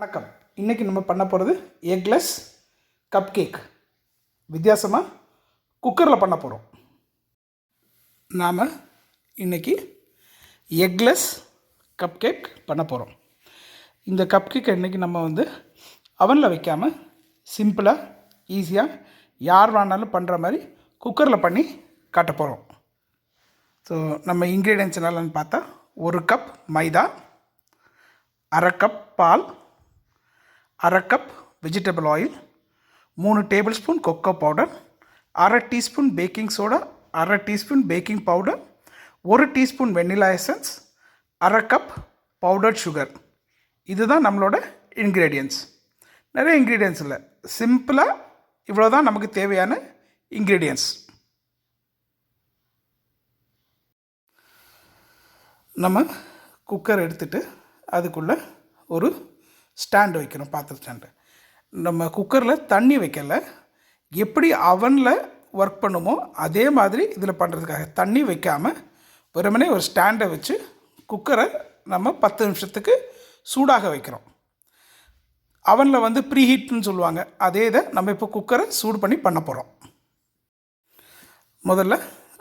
வணக்கம். இன்றைக்கி நம்ம பண்ண போகிறது எக்லெஸ் கப் கேக் வித்தியாசமாக குக்கரில் பண்ண போகிறோம் நாம் இன்றைக்கி எக்லெஸ் கப் கேக் பண்ண போகிறோம் இந்த கப் கேக் இன்றைக்கி நம்ம வந்து அவனில் வைக்காமல் சிம்பிளாக ஈஸியாக யார் வேணாலும் பண்ணுற மாதிரி குக்கரில் பண்ணி காட்ட போகிறோம் ஸோ நம்ம இன்க்ரீடியன்ஸ் என்னென்னு பார்த்தா ஒரு கப் மைதா அரை கப் பால் அரை கப் வெஜிடபிள் ஆயில் மூணு டேபிள் ஸ்பூன் கொக்கோ பவுடர் அரை டீஸ்பூன் பேக்கிங் சோடா அரை டீஸ்பூன் பேக்கிங் பவுடர் ஒரு டீஸ்பூன் வெண்ணிலா எசன்ஸ் அரை கப் பவுடர்ட் சுகர் இதுதான் நம்மளோட இன்க்ரீடியன்ஸ் நிறைய இன்க்ரீடியன்ஸ் இல்லை. சிம்பிளாக இவ்வளோ தான் நமக்கு தேவையான இன்க்ரீடியன்ஸ் நம்ம குக்கர் எடுத்துகிட்டு அதுக்குள்ளே ஒரு ஸ்டாண்டு வைக்கணும் பாத்திர ஸ்டாண்டு. நம்ம குக்கரில் தண்ணி வைக்கல. எப்படி அவனில் ஒர்க் பண்ணுமோ அதே மாதிரி இதில் பண்ணுறதுக்காக தண்ணி வைக்காமல் வெறுமனே ஒரு ஸ்டாண்டை வச்சு குக்கரை நம்ம பத்து நிமிஷத்துக்கு சூடாக வைக்கிறோம். அவனில் வந்து ப்ரீஹீட்னு சொல்லுவாங்க. அதே இதை நம்ம இப்போ குக்கரை சூடு பண்ணி பண்ண போகிறோம் முதல்ல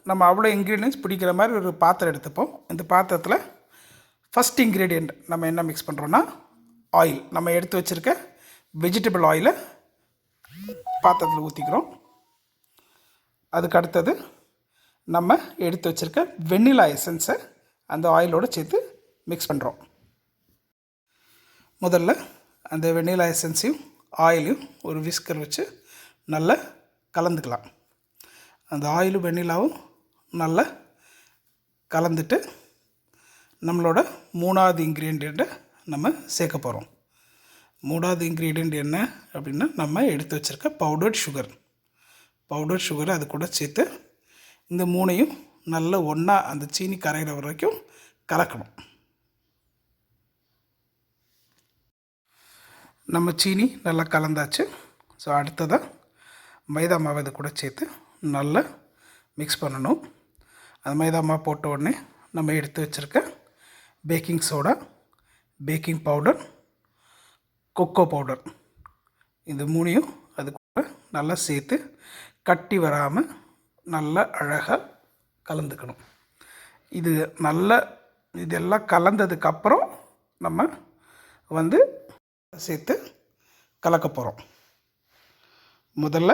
நம்ம அவ்வளோ இன்க்ரீடியன்ஸ் பிடிக்கிற மாதிரி ஒரு பாத்திரம் எடுத்துப்போம். இந்த பாத்திரத்தில் ஃபஸ்ட் இன்க்ரீடியண்ட் நம்ம என்ன மிக்ஸ் பண்ணுறோன்னா ஆயில் நம்ம எடுத்து வச்சுருக்க வெஜிடபிள் ஆயிலை பாத்திரத்தில் ஊற்றிக்கிறோம் அதுக்கு அடுத்தது நம்ம எடுத்து வச்சுருக்க வெண்ணிலா எசன்ஸை அந்த ஆயிலோடு சேர்த்து மிக்ஸ் பண்ணுறோம் முதல்ல அந்த வெண்ணிலா எசன்ஸையும் ஆயிலையும் ஒரு விஸ்கர் வச்சு நல்லா கலந்துக்கலாம். அந்த ஆயிலும் வெண்ணிலாவும் நல்லா கலந்துட்டு நம்மளோட மூணாவது இன்க்ரீடியண்ட்டை நம்ம சேர்க்க போகிறோம் மூணாவது இன்க்ரீடியண்ட் என்ன அப்படின்னா நம்ம எடுத்து வச்சுருக்க பவுடர்ட் சுகர் பவுடர் சுகர் அது கூட சேர்த்து இந்த மூணையும் நல்லா ஒன்றா அந்த சீனி கரைகிற வரைக்கும் கலக்கணும். நம்ம சீனி நல்லா கலந்தாச்சு. ஸோ அடுத்ததாக மைதா மாவு இது கூட சேர்த்து நல்லா மிக்ஸ் பண்ணணும். அந்த மைதா மாவு போட்ட உடனே நம்ம எடுத்து வச்சுருக்க baking soda baking powder cocoa powder. இந்த மூணையும் அது கூட நல்லா சேர்த்து கட்டி வராமல் நல்லா அழகாக கலந்துக்கணும். இது நல்ல இதெல்லாம் கலந்ததுக்கப்புறம் நம்ம வந்து சேர்த்து கலக்க போகிறோம் முதல்ல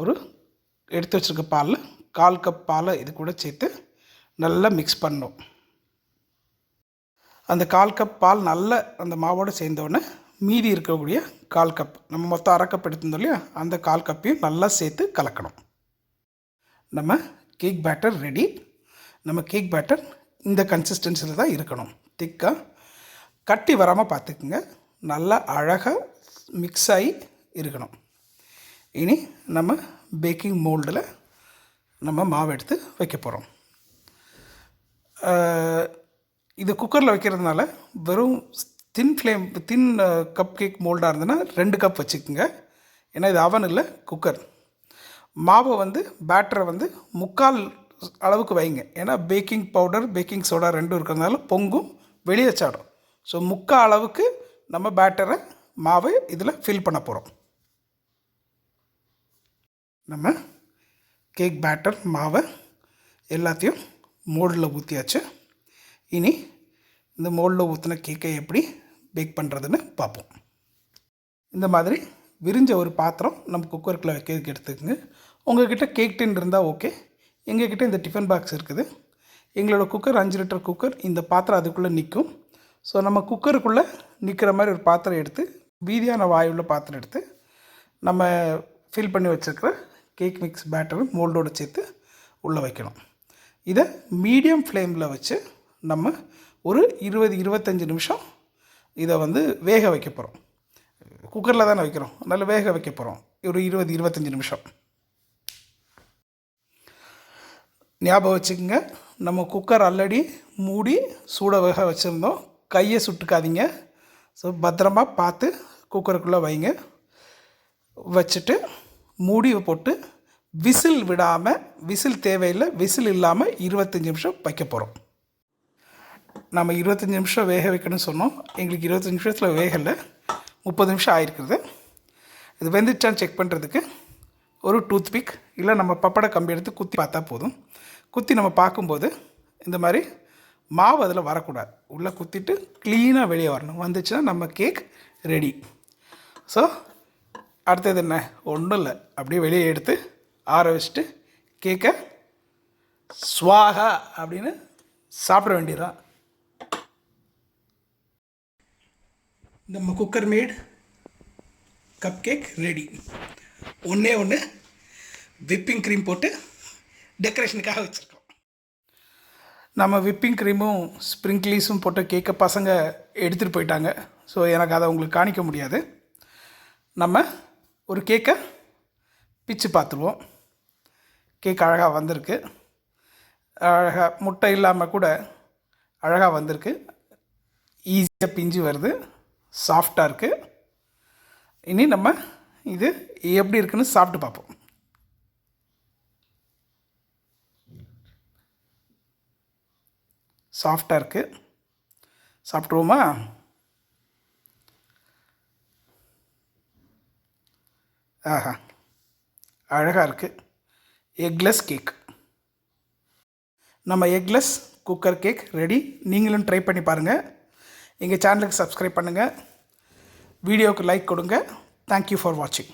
ஒரு எடுத்து வச்சுருக்க பாலில் கால் கப் பாலை இது கூட சேர்த்து நல்லா மிக்ஸ் பண்ணணும். அந்த கால் கப் பால் நல்ல அந்த மாவோடு சேர்ந்தோடனே மீதி இருக்கக்கூடிய கால் கப் நம்ம மொத்தம் அரை கப் எடுத்திருந்தோம் இல்லையா? அந்த கால் கப்பையும் நல்லா சேர்த்து கலக்கணும். நம்ம கேக் பேட்டர் ரெடி நம்ம கேக் பேட்டர் இந்த கன்சிஸ்டன்சியில் தான் இருக்கணும். திக்காக கட்டி வராமல் பார்த்துக்குங்க. நல்லா அழகாக மிக்ஸ் ஆகி இருக்கணும். இனி நம்ம பேக்கிங் மோல்டில் நம்ம மாவு எடுத்து வைக்க போகிறோம் இது குக்கரில் வைக்கிறதுனால வெறும் thin flame thin cupcake மோல்டாக இருந்ததுன்னா ரெண்டு கப் வச்சுக்கோங்க. ஏன்னா இது அவன் இல்லை குக்கர் மாவை வந்து பேட்டரை வந்து முக்கால் அளவுக்கு வைங்க. ஏன்னா பேக்கிங் பவுடர் பேக்கிங் சோடா ரெண்டும் இருக்கிறதுனால பொங்கும் வெளியே சாடும் ஸோ முக்கால் அளவுக்கு நம்ம பேட்டரை மாவை இதில் ஃபில் பண்ண போகிறோம் நம்ம கேக் பேட்டர் மாவை எல்லாத்தையும் மோல்டில் ஊற்றியாச்சு இனி இந்த மோல்டில் ஊற்றின கேக்கை எப்படி பேக் பண்ணுறதுன்னு பார்ப்போம். இந்த மாதிரி விரிஞ்ச ஒரு பாத்திரம் நம்ம குக்கருக்குள்ளே வைக்கிறதுக்கு எடுத்துக்கோங்க. உங்கள்கிட்ட கேக் டின் இருந்தால் ஓகே எங்ககிட்ட இந்த டிஃபன் பாக்ஸ் இருக்குது. எங்களோட குக்கர் அஞ்சு லிட்டர் குக்கர் இந்த பாத்திரம் அதுக்குள்ளே நிற்கும் ஸோ நம்ம குக்கருக்குள்ளே நிற்கிற மாதிரி ஒரு பாத்திரம் எடுத்து வீதியான வாயுள்ள பாத்திரம் எடுத்து நம்ம ஃபில் பண்ணி வச்சுருக்கிற கேக் மிக்ஸ் பேட்டரும் மோல்டோடு சேர்த்து உள்ளே வைக்கணும். இதை மீடியம் ஃப்ளேமில் வச்சு நம்ம ஒரு இருபது இருபத்தஞ்சி நிமிஷம் இதை வந்து வேக வைக்க போகிறோம் குக்கரில் தானே வைக்கிறோம். நல்லா வேக வைக்க போகிறோம் ஒரு இருபது இருபத்தஞ்சி நிமிஷம். ஞாபகம் வச்சுக்கோங்க நம்ம குக்கர் ஆல்ரெடி மூடி சூட வேக வச்சுருந்தோம். கையை சுட்டுக்காதீங்க. ஸோ பத்திரமா பார்த்து குக்கருக்குள்ளே வைங்க. வச்சுட்டு மூடி போட்டு விசில் விடாமல் விசில் தேவையில்லை விசில் இல்லாமல் இருபத்தஞ்சி நிமிஷம் வைக்க போகிறோம் நம்ம இருபத்தஞ்சி நிமிஷம் வேக வைக்கணும்னு சொன்னோம். எங்களுக்கு இருபத்தஞ்சி நிமிஷத்தில் வேகலை. முப்பது நிமிஷம் ஆயிருக்குது இது வெந்துச்சான்னு செக் பண்ணுறதுக்கு ஒரு டூத் பிக் இல்லை நம்ம பப்படை கம்பி எடுத்து குத்தி பார்த்தா போதும். குத்தி நம்ம பார்க்கும்போது இந்த மாதிரி மாவு அதில் வரக்கூடாது. உள்ளே குத்திட்டு க்ளீனாக வெளியே வரணும். வந்துச்சுன்னா நம்ம கேக் ரெடி ஸோ அடுத்தது என்ன? ஒன்றும் இல்லை. அப்படியே வெளியே எடுத்து ஆற வச்சுட்டு கேக்கை ஸ்வாகா அப்படின்னு சாப்பிட வேண்டியதான் நம்ம cooker made cupcake ready ஒன்றே ஒன்று விப்பிங் க்ரீம் போட்டு டெக்கரேஷனுக்காக வச்சுருக்கோம். நம்ம விப்பிங் க்ரீமும் ஸ்ப்ரிங்க்லீஸும் போட்ட கேக்கை பசங்க எடுத்துகிட்டு போயிட்டாங்க. ஸோ எனக்கு அதை உங்களுக்கு காணிக்க முடியாது. நம்ம ஒரு கேக்கை பிச்சு பார்த்துருவோம். கேக் அழகாக வந்திருக்கு. அழகாக முட்டை இல்லாமல் கூட அழகாக வந்திருக்கு. ஈஸியாக பிஞ்சு வருது. சாஃப்டாக இருக்குது இனி நம்ம இது எப்படி இருக்குன்னு சாப்பிட்டு பார்ப்போம். சாஃப்டாக இருக்குது சாப்பிட்ருவோமா ஆஹா அழகாக இருக்குது எக்லெஸ் கேக் நம்ம எக்லெஸ் குக்கர் கேக் ரெடி நீங்களும் ட்ரை பண்ணி பாருங்கள் எங்கள் சேனலுக்கு சப்ஸ்கிரைப் பண்ணுங்கள் வீடியோவுக்கு லைக் கொடுங்க. தேங்க்யூ ஃபார் வாட்சிங்